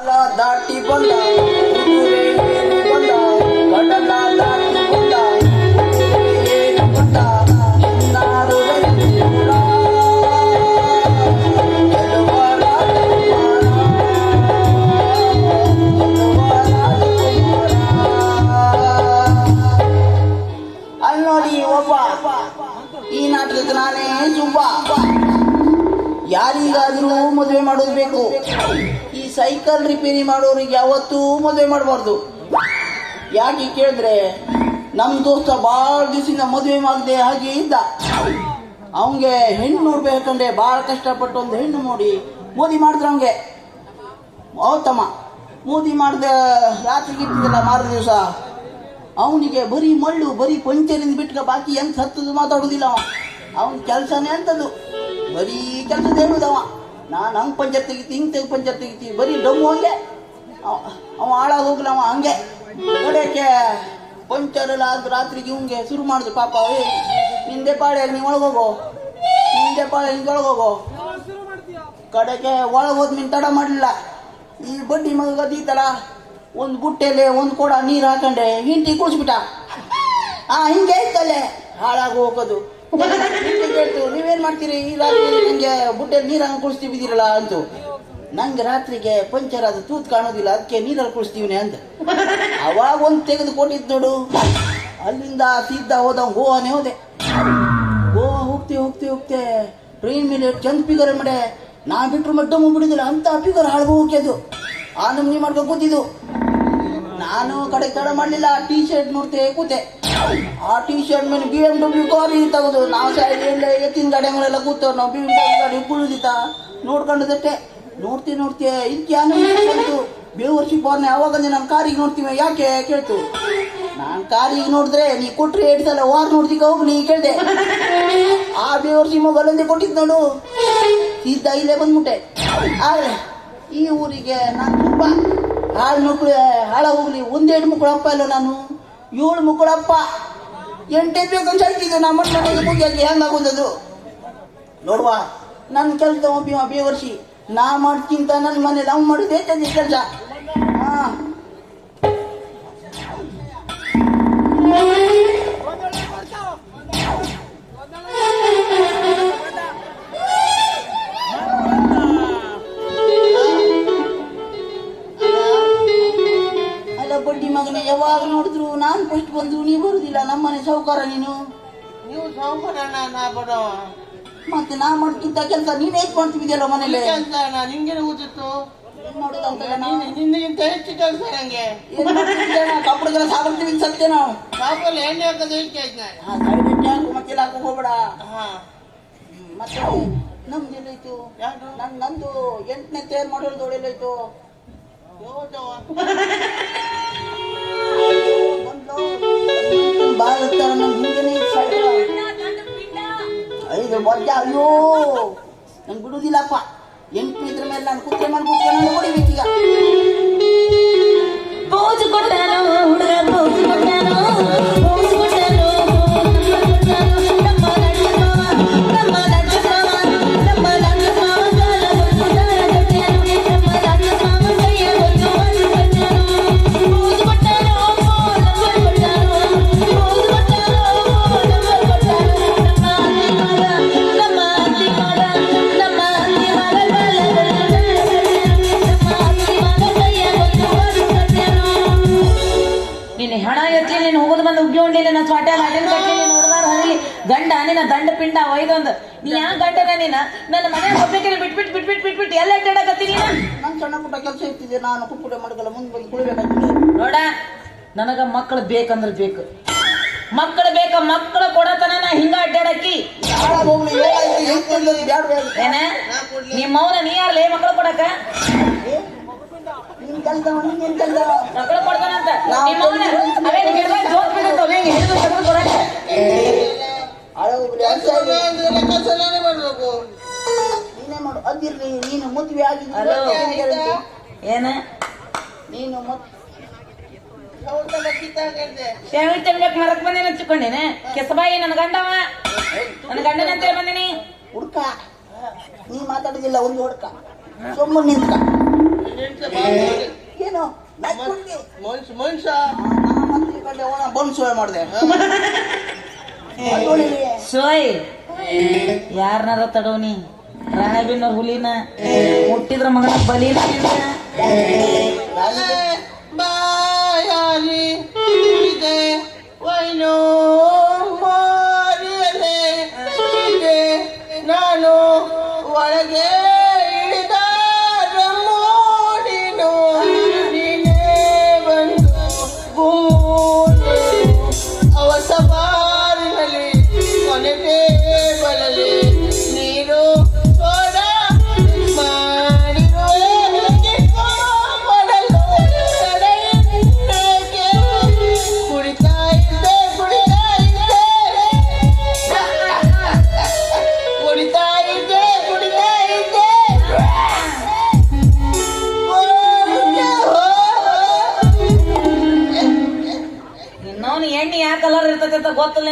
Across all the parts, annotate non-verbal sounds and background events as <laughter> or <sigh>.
ಕಡಲ ದಾಟಿ ಬಂದ ಕುದುರೆ ಏರಿ ಬಂದ ಕಡಲ ದಾಟಿ ಬಂದ ಕುದುರೆ ಏರಿ ಬಂದ ಚಿನ್ನಾರು ರಂಜಿನ ಗೆಲುವ ರಾಜಕುಮಾರ ಗೆಲುವ ರಾಜಕುಮಾರ ಅಲ್ಲಿ ನೋಡಿ ಒಬ್ಬ ಈ ನಾಟಕಕ್ಕೆ ನಾನೇ ಸುಬ್ಬ ಯಾರಿಗಾದ್ರೂ ಮದುವೆ ಮಾಡೋದು ಬೇಕು ಈ ಸೈಕಲ್ ರಿಪೇರಿ ಮಾಡೋರಿಗೆ ಯಾವತ್ತೂ ಮದುವೆ ಮಾಡಬಾರ್ದು. ಯಾಕೆ ಕೇಳಿದ್ರೆ ನಮ್ಮ ದೋಸ್ತ ಭಾಳ ದಿವಸದಿಂದ ಮದುವೆ ಮಾಡದೆ ಹಾಗೆ ಇದ್ದ. ಅವಂಗೆ ಹೆಣ್ಣು ನೋಡ್ಬೇಕಂದ್ರೆ ಭಾಳ ಕಷ್ಟಪಟ್ಟು ಒಂದು ಹೆಣ್ಣು ನೋಡಿ ಮೋದಿ ಮಾಡಿದ್ರು ಅವಂಗೆ. ಹೌತಮ್ಮ ಮೋದಿ ಮಾಡಿದ ರಾತ್ರಿ ಇಟ್ಟಿದ್ದಲ್ಲ ಮಾರ ದಿವಸ? ಅವನಿಗೆ ಬರೀ ಮಳ್ಳು, ಬರೀ ಪಂಚರಿಂದ ಬಿಟ್ಕ ಬಾಕಿ ಎಂತ ಹತ್ತದು ಮಾತಾಡೋದಿಲ್ಲ ಅವ. ಅವನ ಕೆಲಸನೇ ಅಂತದು ಬರೀ ಕೆಲಸದ ಹೇಳುದವ ನಾನು ಹಂಗೆ ಪಂಚರ್ ತೆಗಿತಿ, ಹಿಂಗೆ ತೆಗಿ ಪಂಚರ್ ತೆಗಿತಿ, ಬರೀ ಡಮ್ಮು ಹಂಗೆ. ಅವ- ಹಾಳಾಗಿ ಹೋಗ್ಲ, ಅವ ಹಂಗೆ. ನೋಡಕ್ಕೆ ಎಲ್ಲ ಆದ್ರೂ ರಾತ್ರಿಗೆ ಇವಂಗೆ ಶುರು ಮಾಡಿದ್ರು ಪಾಪ, ಏ, ನಿಂದೆ ಪಾಳೆ, ನೀ ಒಳಗೋಗೋ ನಿಂದೆ ಪಾಳೆ, ಹಿಂಗೆ ಒಳಗೋಗೋ ಕಡೆಗೆ ಒಳಗೆ ಹೋದ್ ನಿನ್ ತಡ ಮಾಡಲಿಲ್ಲ. ಈ ಬಡ್ಡಿ ಮಗ ಅದೀತಲ್ಲ ಒಂದು ಬುಟ್ಟೆಲೆ, ಒಂದು ಕೊಡ ನೀರು ಹಾಕೊಂಡೆ ಹಿಂಡಿ ಕುಡಿಸ್ಬಿಟ್ಟ ಆ, ಹಿಂಗೆ ಐತಲ್ಲೇ. ಹಾಳಾಗಿ ಹೋಗೋದು. ನೀವೇನ್ ಮಾಡ್ತೀರಿ? ಈ ರಾತ್ರಿ ನಂಗೆ ಬುಟ್ಟೆ ನೀರನ್ನು ಕುಡಿಸ್ತೀವಿ ಬಿದ್ದೀರಲ್ಲ ಅಂತು. ನಂಗೆ ರಾತ್ರಿಗೆ ಪಂಚರ್ ಅದು ತೂತ್ ಕಾಣೋದಿಲ್ಲ, ಅದಕ್ಕೆ ನೀರಲ್ಲಿ ಕುಡಿಸ್ತೀವಿ ಅಂತ ಅವಾಗ ಒಂದು ತೆಗೆದು ಕೊಟ್ಟಿದ್ದು ನೋಡು. ಅಲ್ಲಿಂದ ಸೀದಾ ಹೋದ ಗೋವಾನೇ ಹೋದೆ. ಗೋವಾ ಹೋಗ್ತಿ ಹೋಗ್ತಿ, ಹೋಗ್ತೆ. ಟ್ರೈನ್ ಮೇಲೆ ಚಂದ ಪಿಗರ್ ಮಡೆ. ನಾ ಬಿಟ್ರು ಮಡ್ಡಮ್ಮ ಬಿಡುದಿಲ್ಲ, ಅಂತ ಪಿಗರ್ ಹಾಳು ಆ ಆ ನಮ್ನಿ ಮಾಡ್ಕೊಂಡು ಕೂತಿದ್ದು ನಾನು ಕಡೆ ಕಡೆ ಮಾಡಲಿಲ್ಲ ಟೀ ಶರ್ಟ್ ನೋಡ್ತೆ, ಕೂತೆ. ಆ ಟಿ ಶರ್ಟ್ ಮೇಲೆ ಬಿ ಎಂ ಡಬ್ಲ್ಯೂ ಕಾರಿ ತೆಗೆದು ನಾವು ಸೈಡ್ ಎತ್ತಿನ ಗಾಡಿಗಳೆಲ್ಲ ಕೂತವ್ರು ನಾವು ಬಿ ಎಂ ಡಬ್ಲ್ಯೂ ಗಾಡಿ ಕುಳಿದಿತ್ತ ನೋಡ್ಕೊಂಡದಷ್ಟೇ ನೋಡ್ತಿ ನೋಡ್ತೀಯ ಇನ್ಕ್ಯಾನು ಬಂತು ಬೇವರ್ಷಿ ಬಾರ್ನೆ ಅವಾಗ ನಾನು ಕಾರಿಗೆ ನೋಡ್ತೀವಿ ಯಾಕೆ ಕೇಳ್ತು ನಾನು ಕಾರಿಗೆ ನೋಡಿದ್ರೆ ನೀ ಕೊಟ್ರೆ ಸಲ ವಾರ ನೋಡ್ದಿಕ್ಕ ಹೋಗಿ ನೀ ಕೇಳ್ದೆ ಆ ಬೇವರ್ಸಿ ಮೊಬೈಲಂದೇ ಕೊಟ್ಟಿದ್ದು ನೋಡು ಸೀದಾ ಇಲ್ಲೇ ಬಂದ್ಬಿಟ್ಟೆ ಆದ್ರೆ ಈ ಊರಿಗೆ ನಾನು ತುಂಬ ಹಾಳು ಮಕ್ಕಳು ಹಾಳ ಹೋಗ್ಲಿ ಒಂದೆರಡು ಮಕ್ಕಳು ಅಪ್ಪ ಇಲ್ಲ ನಾನು ಏಳು ಮುಕ್ಕಳಪ್ಪ. ಎಂಟೇ ಬೇಕಂತ ಹೇಳ್ತಿದ್ದು ನಮ್ಮ ಮುಗಿಯಾಗಿ ಹೆಂಗಾಗೋದದು ನೋಡುವ. ನನ್ನ ಕೆಲಸ ಒಬ್ಬ ಬೇವರ್ಸಿ ನಾ ಮಾಡ್ತಿಂತ ನನ್ನ ಮನೆ, ನಾವು ಮಾಡುದೇ ಕೆಲಸ? ಹಾ. ಬಡ್ಡಿ ಮಗನೇ ಯಾವಾಗ ನೋಡಿದ್ರು ನಾನು ಫಸ್ಟ್ ಬಂದು ನೀವು ಬರುದಿಲ್ಲ ನಮ್ಮನೆ ಸೌಕಾರ ನೀನು? ನೀವು ನಾ ಬಡವ ಮತ್ತೆ ನಾ ಮಾಡ್ತಿದ್ದ ಕೆಲಸ ನೀನೇ ಹೇಗ್ ಮಾಡ್ತಿದ್ಯಲ್ಲ ಮನೇಲಿ? ಕೆಲಸ ನಿಂಗೆ ಊದಿತ್ತು ಮಾಡೋದಂತಲ್ಲ ನಾವು? ನೀನು ನಿನ್ನಿಗಿಂತ ಹೆಚ್ಚು ಕೆಲಸ ನಂಗೆ. ಸತ್ಯ ನಾವು? ಸಾಪಲ್ಲಿ ಎಣ್ಣೆ ಹಾಕೋದು ಹೆಚ್ಚು ಆಯ್ತು ನಾನು ಹಾ ಸೈಡ್ ಇಟ್ಟು ಹಾಕು ಮತ್ತೆ ಹೋಗ್ಬೇಡ. ಮತ್ತೆ ನಮ್ದು ಎಲ್ಲೈತು ನನ್ ನಂದು ಎಂಟನೇ ತೇರ್ ಮಾಡೋದು ಯಾವ್ದವ ಅಯ್ಯೋ! ನಂಗೆ ಬಿಡುದಿಲ್ಲಪ್ಪ. ಎಂಟು ಇದ್ರ ಮೇಲೆ ನಾನು ಕುತ್ರೆ ಮಾಡಿ ಕುತ್ಕೊಂಡು ಹೊಡಿಬೇಕೀಗ ನಿನ್ನ ದಂಡ ಪಿಂಡ ಒಯ್ದೊಂದು ನೀ ಯಾ ಗಂಡನ ನೀನ? ನನ್ನ ಮನೆ ಒಬ್ಬಕ್ಕೆ ಬಿಟ್ಬಿಟ್ಟು ಬಿಟ್ಬಿಟ್ಟು ಬಿಟ್ಬಿಟ್ಟು ಎಲ್ಲ ಅಡ್ಡಾಡಕತ್ತೀನಿ ನೀನು. ನನ್ ಸಣ್ಣ ಪುಟ್ಟ ಕೆಲಸ ಇರ್ತಿದ್ದೆ ನಾನು ಕುಪ್ಪುಟ ಮಾಡ್ಕಲ್ಲ ಮುಂದೆ ಬಂದು ಕುಳಿಬೇಕಾಗ್ತದೆ ನೋಡ ನನಗ ಮಕ್ಕಳು ಬೇಕಂದ್ರೆ ಬೇಕು. ಮಕ್ಕಳು ಬೇಕ ಮಕ್ಕಳು ಕೊಡತನ ನಾ ಹಿಂಗ ಅಡ್ಡಾಡಕ್ಕಿ. ಬೇಡ ಏನ? ನಿಮ್ಮ ಮೌನ ನೀ ಲೇ ಮಕ್ಕಳು ಕೊಡಕ ಮಕ್ಕಳು ಕೊಡ್ತಾನಂತ. ನಿಮ್ಮ ಮೌನ. ಗಿಡದಾಗ ಜೋತ್ ಬಿಡುತ್ತೆ? ಹೆಂಗೆ ಹಿಡಿದು ತೆಗೆದು ಕೊಡಕ ಹಾಳಾಗಿ ಹೋಗ್ಲಿ ಕೆಲಸ ಅಂದ್ರೆ ಮಾಡ್ಬೇಕು ನೀನೇ ಮಾಡು ಅದಿರ್ಲಿ ನೀನು ಮದುವೆ ಆಗಿದ್ದು ಏನ ನೀನು ಮತ್ ಸೌತೆಲ್ಲ ಕಿತ್ತಾಕಂತೆ ಶೇವಿ ತಿನ್ಬೇಕು ಮರಕ್ ಬಂದೇನ ಹಚ್ಕೊಂಡೇನೆ ಕೆಸಬಾಯಿ ನನ್ನ ಗಂಡವ ನನ್ನ ಗಂಡನ ಅಂತೇಳಿ ಬಂದಿನಿ ಹುಡ್ಕ ನೀ ಮಾತಾಡುದಿಲ್ಲ ಒಂದು ಹುಡ್ಕ ಸುಮ್ಮನೆ ನಿಂತ್ಕ ಏನು. ಮನುಷ್ಯ ಮನುಷ್ಯ ಬಂದು ಮಾಡಿದೆ <laughs> ಸೋಯ್ ಯಾರನಾರ ತಡವನಿ ರಾಣಬಿನ ಹುಲಿನ ಹುಟ್ಟಿದ್ರ ಮಗನ ಬಲಿನ ಬಾಯಾಲಿ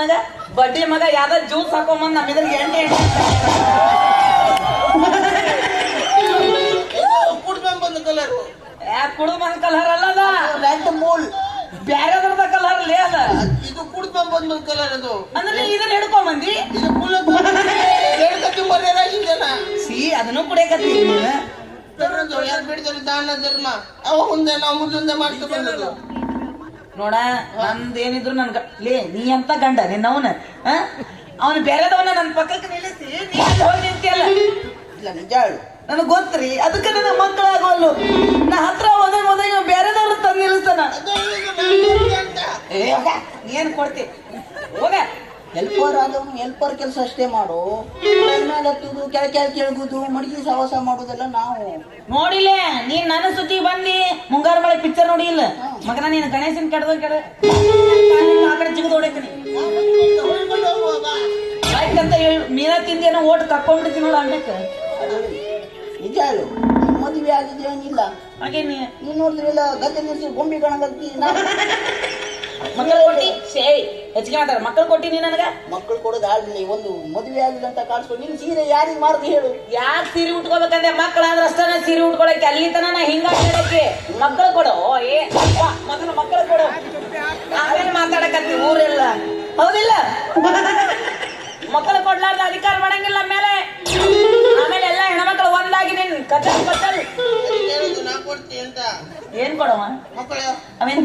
ನಿನಗ? ಬಡ್ಡಿ ಮಗ ಯಾವ್ದ ಜ್ಯೂಸ್ ಹಾಕೊಂಬಂದ್ ನಮ್ಮ ಇದ್ರಿಗೆ ಎಣ್ಣೆ ಎಂಟು ಕುಡ್ದು ಬಂದ ಕಲರ್ ಯಾಕೆ ಕುಡಿದು ಬಂದ ಕಲರ್ ಅಲ್ಲದ ರೆಡ್ ಮೂಲ್ ಬ್ಯಾರೆದ್ರದ ಕಲರ್ ಲೇ ಅದ. ಇದು ಕುಡ್ದು ಬಂದ ಕಲರ್ ಅದು ಅಂದ್ರೆ ಇದನ್ನ ಹಿಡ್ಕೊಂಡ್ ಬಂದಿ ಇದು ಕುಲ ಬೇಡ್ಕತ್ತಿ ಮರ್ಯಾದ ಜನ ಸಿ, ಅದನ್ನು ಕುಡಿಯಕತ್ತಿ ಯಾರು ಬಿಡ್ತಾರೆ ದಾನ, ಧರ್ಮ. ಅವ ಮುಂದೆ ನಾವು ಮುಂದೆ ಮಾಡ್ಕೊಂಡು ಬಂದದ್ದು. ನೋಡ ನಂದೇನಿದ್ರು ನನ್ ಲೇ ನೀ ಅಂತ ಗಂಡ ನಿನ್ನವನ ಅವನು? ಬೇರೆದವನ ನನ್ನ ಪಕ್ಕಕ್ಕೆ ನಿಲ್ಲಿಸಿ ನೀ ಹೋಗಿ ನಿಂತಿಯಲ್ಲ? ಇಲ್ಲ ನಿಜ ನನಗೆ ಗೊತ್ತ್ರಿ ಅದಕ್ಕೆ ನನ್ನ ಮಕ್ಕಳಾಗೋಲ್ಲು. ನಾ ಹತ್ರ ಹೋದಾಗ ಹೋದಾಗ ಬೇರೆದವ್ರು ತಂದು ನಿಲ್ಲಿಸ್ತಾನ ಹೋಗ, ಏನ್ ಕೊಡ್ತಿ? ಹೋಗ. ಹೆಲ್ಪರ್ ಆದವನು ಹೆಲ್ಪರ್ ಕೆಲಸ ಅಷ್ಟೇ ಮಾಡು. ಮೇಲೆ ಹತ್ತುದು ಕೆಳ ಕೆಳ ಕೆಳಗುದು ಮಡಗಿ ಸವಾಸ ಮಾಡುದೆಲ್ಲ ನಾವು. ನೋಡಿಲೆ ನೀನ್ ನನ್ನ ಸುತ್ತಿ ಬಂದಿ ಮಳೆ ಪಿಕ್ಚರ್ ನೋಡಿ ಇಲ್ಲ. ಮಗನ ನೀನು ಗಣೇಶನ್ ಕಡ್ದ ಕೆಡ ಆ ಕಡೆ ಜಿಗದ ಹೊಡಿತೀನಿ. ಹೇಳಿ ಮೀನಾ ತಿಂದೇನೋ ಓಟ್ ತಕ್ಕೊಂಡ್ಬಿಡ್ತೀನಿ ನೋಡ ಅನ್ನಕ್ಕೆ ನಿಜ ಮದುವೆ ಆಗಿದೆ ಏನಿಲ್ಲ. ಹಾಗೆ ನೀನು ನೀನ್ ನೋಡಿದ್ರೆಲ್ಲ ಗದ್ದೆ ನಿಲ್ಸಿ ಗೊಂಬೆ ಕಾಣಗತ್ತಿ ಮಕ್ಕಳು ಕೊಟ್ಟಿ? ಶೇ ಹೆಚ್ಚಿಗೆ ಮಾತಾಡ. ಮಕ್ಕಳು ಕೊಟ್ಟಿ ನೀ ನನಗ? ಮಕ್ಕಳು ಕೊಡೋದು ಆಗ್ಲಿ ಒಂದು ಮದುವೆ ಆಗಿಲ್ಲ ಅಂತ ಕಾಣಿಸ್ಕೊಂಡು ನಿನ್ ಸೀರೆ ಯಾರಿಗೆ ಮಾರ್ದು ಹೇಳು. ಯಾಕೆ ಸೀರೆ ಉಟ್ಕೋಬೇಕಂದ್ರೆ ಮಕ್ಕಳಾದ್ರೆ ಅಷ್ಟೇ ಸೀರೆ ಉಟ್ಕೊಳಕ್ಕೆ. ಅಲ್ಲಿ ತನ ನಾ ಹಿಂಗ ಹೇಳಕ್ಕೆ ಮಕ್ಕಳು ಕೊಡು. ಓ, ಏ ಅಪ್ಪ, ಮೊದಲು ಮಕ್ಕಳು ಕೊಡು. ಆಮೇಲೆ ಮಾತಾಡಕತ್ತಿ ಊರೆಲ್ಲ. ಹೌದಿಲ್ಲ? ಮಕ್ಕಳು ಕೊಡ್ಲಾರ್ದ ಅಧಿಕಾರ ಮಾಡಂಗಿಲ್ಲ ಮೇಲೆ. ಆಮೇಲೆ ಎಲ್ಲ ಹೆಣ್ಮಕ್ಳು ಒಂದಾಗಿ ನಿನ್ ಕಚಲ್ ಕಚಲ್ ಹೇಳುದು ನಾ ಕೊಡ್ತೀನಿ ಅಂತ. ಏನ್ ಕೊಡವ? ಮಕ್ಕಳು. ಅವೇನ್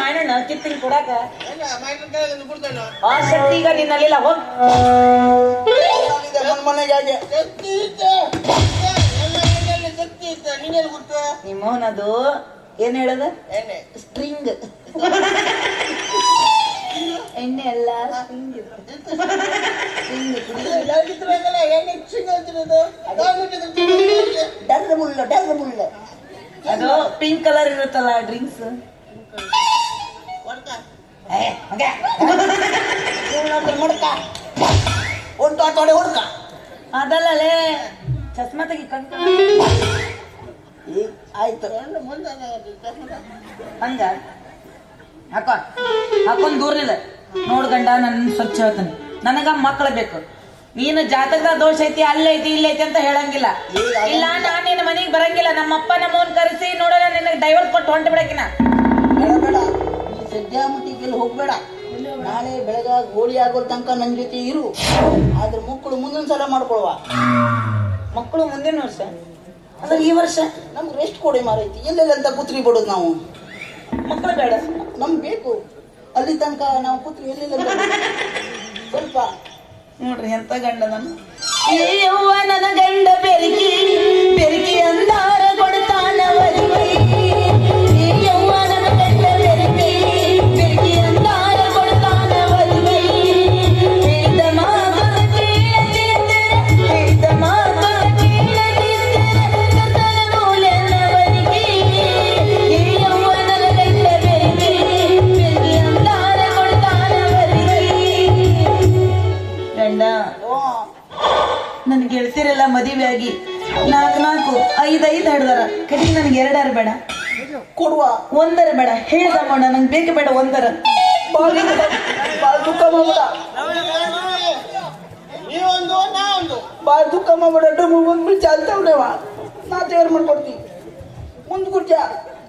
ಮಾಡೋಣ ಕಿತ್ತಿನ ಕೊಡಾಕ? ಇಲ್ಲ ಮೈಟ್ರ ಕೆಳಗೆ ಬಿಡ್ತಾನ ಆ ಶಕ್ತಿ ಈಗ ನಿನ್ನಲ್ಲಿಲ್ಲ ಹೋಗ್. ಮನ್ ಮನೆಗೆ ಹಾಗೆ. ಶಕ್ತಿ ಇತ್ತು ಎಲ್ಲ ಎಣ್ಣೆಯಲ್ಲಿ ಶಕ್ತಿ ಇತ್ತು ನಿಂಗೆಲ್ಲಿ ಗೊತ್ತು ನಿಮ್ಮವನದು ಏನ್ ಹೇಳದ? ಎಣ್ಣೆ. ಸ್ಟ್ರಿಂಗ್. <laughs> ಎಣ್ಣೆ ಎಲ್ಲ ಸ್ಟ್ರಿಂಗ್ ಡರ್ರ ಮುಳ್ಳ ಡರ್ರ ಮುಳ್ಳ ಅದು ಪಿಂಕ್ ಕಲರ್ ಇರುತ್ತಲ್ಲ ಡ್ರಿಂಕ್ಸ್ ಅದಲ್ಲೇ ಚಸ್ಮಾ ತೆಗಿ ಆಯ್ತು. ಹಂಗ? ಹಾಕೋ. ಹಾಕೊಂಡ್ ದೂರ್ನಿಲ್ಲ. ನೋಡ್ಗಂಡ ನನ್ನ ಸ್ವಚ್ಛ ಹೇಳ್ತಾನೆ. ನನಗ ಮಕ್ಕಳು ಬೇಕು. ನೀನು ಜಾತಕದ ದೋಷ ಐತಿ ಅಲ್ಲೈತಿ ಇಲ್ಲೈತಿ ಅಂತ ಹೇಳಂಗಿಲ್ಲ. ಇಲ್ಲ ನಾನು ನಿನ್ನ ಮನೆಗೆ ಬರಂಗಿಲ್ಲ. ನಮ್ಮಪ್ಪ ನಮ್ಮವನ್ ಕರೆಸಿ ನೋಡೋಣ ನಿನಗೆ ಡೈವರ್ ಕೊಟ್ಟು ಹೊಂಟ ಬಿಡಕಿನ. ಬೇಡ ಈ ಸದ್ಯ ಮಟ್ಟಿಗೆ ಹೋಗ್ಬೇಡ. ನಾಳೆ ಬೆಳಗಾಗ ಹೋಳಿ ಆಗೋ ತನಕ ನನ್ನ ಜೊತೆ ಇರು. ಆದ್ರೆ ಮಕ್ಕಳು ಮುಂದಿನ ಸಲ ಮಾಡ್ಕೊಳ್ವಾ. ಮಕ್ಕಳು ಮುಂದಿನ ವರ್ಷ? ಅಂದ್ರೆ ಈ ವರ್ಷ ನಮ್ಗೆ ರೆಸ್ಟ್ ಕೊಡಿ ಮಾರೈತಿ ಎಲ್ಲೆಲ್ಲ ಕೂತ್ರಿ ಬಿಡೋದು ನಾವು? ಮಕ್ಕಳು ಬೇಡ. ನಮ್ಗೆ ಬೇಕು. ಅಲ್ಲಿ ತನಕ ನಾವು ಕೂತ್ರಿ ಎಲ್ಲೆಲ್ಲ ಸ್ವಲ್ಪ ನೋಡ್ರಿ ಎಂತ ಗಂಡ ಈ ಏಯವ್ವ ನನ್ನ ಗಂಡ ಬೆರಕಿ ಬೆರಕಿ ಅಂದಾರ ಎರಡಾರು ಬೇಡ. ಕೊಡುವ ಒಂದರ ಬೇಡ. ಹೇಳ್ದ ಮಾಡ ನಂಗೆ ಬೇಕು ಬೇಡ ಒಂದರ. ಬಾಳ ದುಃಖ ಡಬ್ಬು ಬಂದ್ಬಿಟ್ಟು ಚಾಲ್ತಾವ್ನೇವ ನಾ ತಯಾರು ಮಾಡ್ಕೊಡ್ತೀನಿ. ಮುಂದ್ ಕುರ್ಚ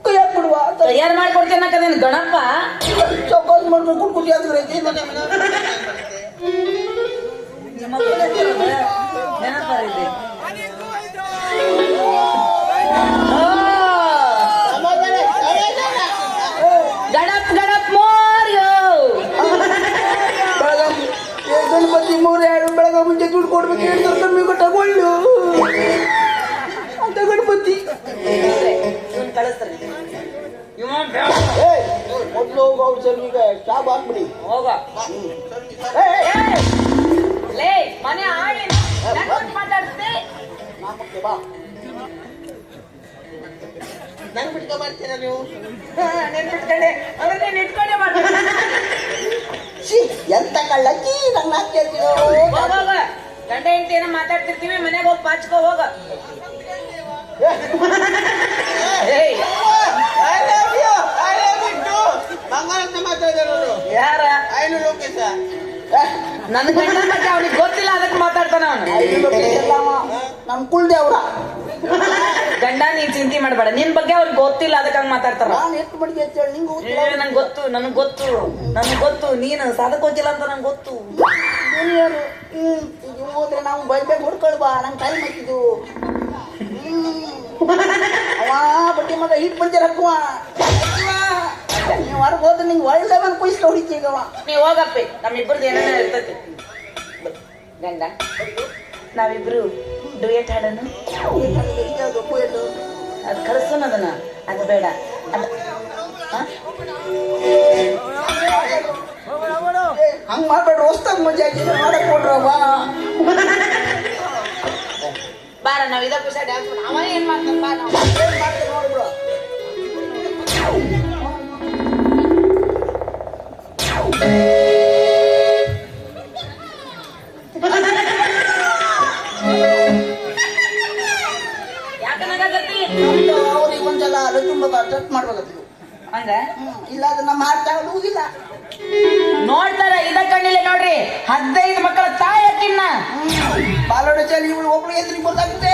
ಕೈಯಾಗ ಹಾಕ್ಬಿಡುವ ತಯಾರು ಮಾಡ್ಕೊಡ್ತೇನೆ ಕದೇನು ಗಣಪ? ಚೌಕಾಸ್ ಮಾಡ್ಕೊಂಡು ಕುಡ್ ಕುರ್ಚಿ ಹಾಕಿದ್ರೆ ನೆನಪರಿದೆ ಎರಡು ಬೆಳಗ್ಗೆ ಮುಂಚೆ ದುಡ್ಡು ಕೊಡ್ಬೇಕು ಹೇಳ್ತಾರೆ ಕಮ್ಮಿ ತಗೊಳ್ಳು ಅಂತ ಗಣಪತಿ ಇವ್ನ್ ಕಳಿಸ್ತಾರೆ ಇವ ಏ ಮೊದಲು ಹೋಗು ಅವ್ರು ಸರ್ವಿಗೆ ಶಾಪ್ ಹಾಕ್ಬಿಡಿ ಹೋಗ ಏ, ಏ, ಏ. ಲೇ ಮನೆ ಆಡಿ ಮಾತಾಡ್ತೆ ನಾಮಕ್ಕೆ ಬಾ ನಂಗೆ ಬಿಟ್ಕೊ ಮಾಡ್ತೀರಾ ನೀವು ನೆನ್ಪಿಟ್ಕೊಂಡೆ ಅಂದ್ರೆ ನೀನ್ ಇಟ್ಕೊಂಡೆ ಮಾಡ್ತೀನಿ ಛೀ, ಎಂತ ಕಳ್ಳಕ್ಕಿ ನಂಗೆ ಹೋಗ ಹೋಗ ಗಂಡ ಹೆಂಡತಿ ಏನೋ ಮಾತಾಡ್ತಿರ್ತೀವಿ ಮನೆಗೆ ಹೋಗಿ ಪಾಚ್ಕೋ ಹೋಗ. ಏಯ್ I love you I love you too. ಬಂಗಾರ ಅಂತ ಮಾತಾಡಿರೋರು ಯಾರ? ಐನು ಲೋಕೇಶ. ನನ್ನ ಗಂಡ ಬಗ್ಗೆ ಅವನಿಗೆ ಗೊತ್ತಿಲ್ಲ ಅದಕ್ಕೆ ಮಾತಾಡ್ತಾನ ಅವನು. ನಮ್ ಗಂಡ ನೀನ್ ಚಿಂತೆ ಮಾಡಬೇಡ. ನಿನ್ ಬಗ್ಗೆ ಅವ್ರಿಗೆ ಗೊತ್ತಿಲ್ಲ ಅದಕ್ಕೆ ಹಂಗ ಮಾತಾಡ್ತಾರ. ನಾನು ಎಷ್ಟು ಮಡಿಗೆ ಅಂತ ಹೇಳಿ ನಿಂಗೆ ನನಗೆ ಗೊತ್ತು. ನನಗೆ ಗೊತ್ತು. ನೀನು ಸಾಧಕ ಹೋಗಿಲ್ಲ ಅಂತ ನಂಗೆ ಗೊತ್ತು. ಈಗ ಹೋದ್ರೆ ನಾವು ಬೈಬೇಕು ಹುಡ್ಕೊಳ್ಬಾ. ನಂಗೆ ಟೈಮ್ ಹಾಕಿದ್ದು ಅವ ಬಟ್ಟಿ ಮಗ ಹಿಟ್ ಬಂದಿರ ಹಾಕುವ ನೀವು ಹೊರಗೆ ಹೋದ್ರೆ ನಿಂಗೆ ಒಳ್ಳೆ ಒಂದು ಕುಯ್ಸ್ಕ ಹೊಡಿತೀಗವ ನೀವು ಹೋಗಪ್ಪಿ. ನಮ್ಮಿಬ್ಬರದ್ದು ಏನೇನೋ ಇರ್ತೈತಿ. ಗಂಡ. ನಾವಿಬ್ರು ಡುಯೆಟ್ ಹಾಡೋಣ ಅದು ಕಳಿಸೋಣ ಅದನ್ನ. ಅದು ಬೇಡ. ಅದು? ಹಂಗ್ ಮಾಡ್ಬೇಡ್ರಿ ಹೊಸ್ತಾಗ ಮಜಾ ಹಾಕಿದ್ರೆ ಮಾಡಕ್ ಕೊಡ್ರವ್ವ ಬಾರ ನಾವ್ ಇದ ಖುಷಿ ಡ್ಯಾನ್ಸ್ ಅವ ಏನ್ ಮಾಡ್ತಾನ ಬಾ ನಾವು ನೋಡ್ಬಿಡು ಯಾಕನಾಗತ್ತಿ ಅವ್ರಿಗೆ ಒಂದ್ಸಲ ರಜುಂಬದ ಟಚ್ ಮಾಡ್ಬೇಕಾಗ್ತದೆ ಹಂಗ ಹ್ಮ್ ಇಲ್ಲ ಅದು ನಮ್ಮ ಹಾರ್ಟ್ ಆಗೋದಿಲ್ಲ ನೋಡ್ತಾರ ಇದ ಕಣ್ಣಿಲ್ಲ ನೋಡ್ರಿ ಹದಿನೈದು ಮಕ್ಕಳ ತಾಯಿ ಅಕ್ಕಿನ್ನ ಬಾಲೋಡ ಚಲಿ ಇವಳು ಒಬ್ಳು ಎದ್ರಿಗೆ ಗೊತ್ತಾಗುತ್ತೆ.